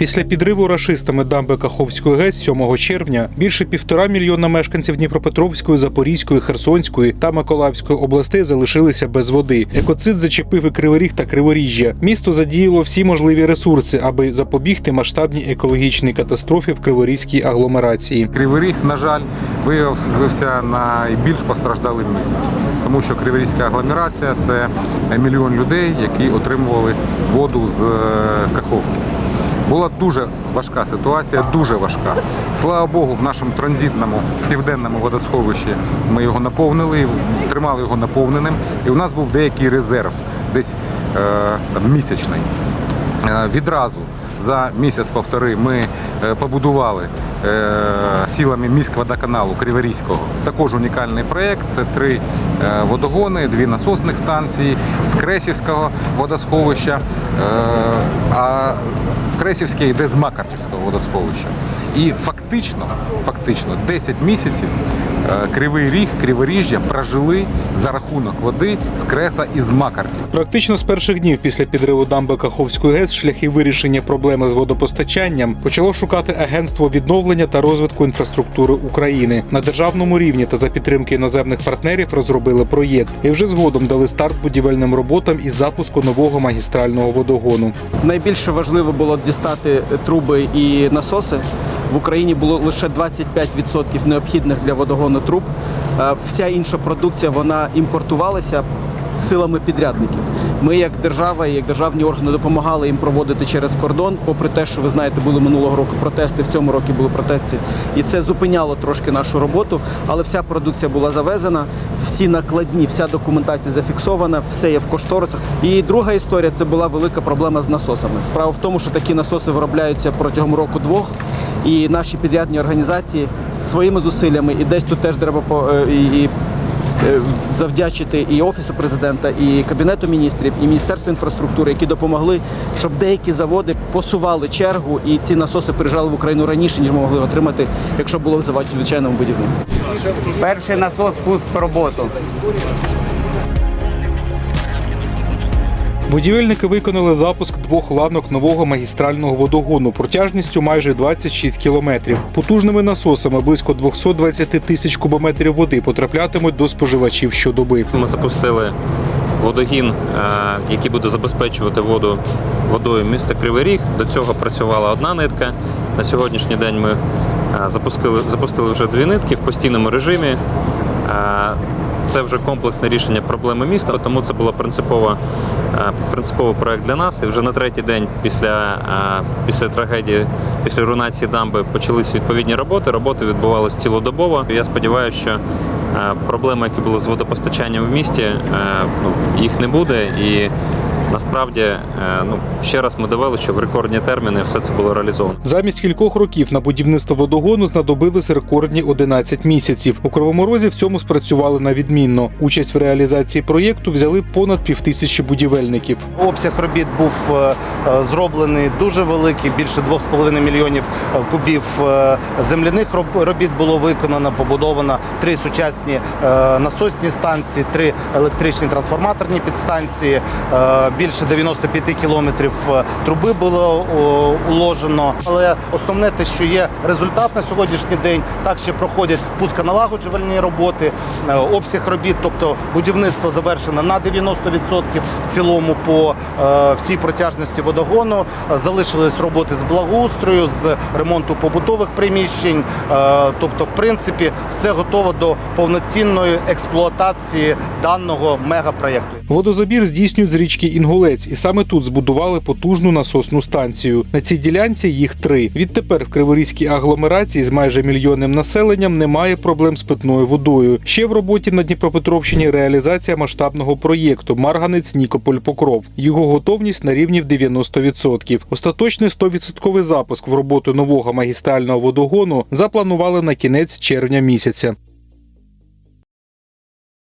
Після підриву рашистами дамби Каховської ГЕС 7 червня більше півтора мільйона мешканців Дніпропетровської, Запорізької, Херсонської та Миколаївської областей залишилися без води. Екоцид зачепив і Кривий та Криворіжжя. Місто задіяло всі можливі ресурси, аби запобігти масштабній екологічній катастрофі в Криворізькій агломерації. Кривий Ріг, на жаль, виявився найбільш постраждалим містом, тому що Криворізька агломерація це мільйон людей, які отримували воду з е, Каховки. Була дуже важка ситуація, дуже важка. Слава Богу, в нашому транзитному південному водосховищі ми його наповнили, тримали його наповненим, і у нас був деякий резерв, десь е, там, місячний. Е, Відразу за місяць-повтори ми е, побудували е, силами міськводоканалу Криворізького також унікальний проєкт. Це три водогони, дві насосних станції з Кресівського водосховища, а в Кресівське йде з Макарківського водосховища. І фактично, фактично 10 місяців Кривий Ріг, Криворіжжя прожили за рахунок води з Креса і з Макарків. Практично з перших днів після підриву дамби Каховської ГЕС шляхи вирішення проблеми з водопостачанням почало шукати агентство відновлення та розвитку інфраструктури України на державному рівні та за підтримки іноземних партнерів розробили проєкт і вже згодом дали старт будівельним роботам із запуску нового магістрального водогону. Найбільше важливо було дістати труби і насоси. В Україні було лише 25% необхідних для водогону труб. Е, Вся інша продукція вона імпортувалася силами підрядників. Ми, як держава і як державні органи, допомагали їм проводити через кордон. Попри те, що ви знаєте, були минулого року протести, в цьому році були протести, і це зупиняло трошки нашу роботу. Але вся продукція була завезена, всі накладні, вся документація зафіксована, все є в кошторисах. І друга історія це була велика проблема з насосами. Справа в тому, що такі насоси виробляються протягом року-двох, і наші підрядні організації своїми зусиллями, і десь тут теж треба е, і. Е, Завдячити і офісу президента, і кабінету міністрів, і міністерству інфраструктури, які допомогли, щоб деякі заводи посували чергу, і ці насоси приїжджали в Україну раніше, ніж могли отримати, якщо було в звичайному будівництві. Перший насос пуст роботу. Будівельники виконали запуск двох ланок нового магістрального водогону протяжністю майже 26 кілометрів. Потужними насосами близько 220 тисяч кубометрів води потраплятимуть до споживачів щодоби. Ми запустили водогін, е, який буде забезпечувати воду водою міста Кривий Ріг. До цього працювала одна нитка. На сьогоднішній день ми е, запустили, запустили вже дві нитки в постійному режимі. Це вже комплексне рішення проблеми міста, тому це принципово, е, принциповий проект для нас. І вже на третій день після, е, після трагедії, після руйнації дамби почалися відповідні роботи. Роботи відбувалися цілодобово. Я сподіваюся, що е, проблеми, які були з водопостачанням в місті, ну, їх не буде. І насправді, е, ну, ще раз ми довели, що в рекордні терміни все це було реалізовано. Замість кількох років на будівництво водогону знадобились рекордні 11 місяців. У Кривому Розі в цьому спрацювали на відмінно. Участь в реалізації проєкту взяли понад півтисячі будівельників. Обсяг робіт був е, е, зроблений дуже великий, більше 2,5 мільйонів кубів земляних роб- робіт було виконано, побудовано три сучасні насосні станції, три електричні трансформаторні підстанції, більше 95 кілометрів е, труби було уложено. Але основне те, що є результат на сьогоднішній день, так ще проходять пусконалагоджувальні роботи, е, обсяг робіт, тобто будівництво завершено на 90% в цілому по е, всій протяжності водогону. Залишились роботи з благоустрою, з ремонту побутових приміщень. Тобто, в принципі, все готово до повноцінної експлуатації даного мегапроєкту. Водозабір здійснюють з річки Інгулець, і саме тут збудували потужну насосну станцію. На цій ділянці їх три. Відтепер в Криворізькій агломерації з майже мільйонним населенням немає проблем з питною водою. Ще в роботі на Дніпропетровщині реалізація масштабного проєкту Марганець Нікополь Покров. Його готовність на рівні в 90%. Остаточний 100% запуск в роботу нового магістрального водогону запланували на кінець червня місяця.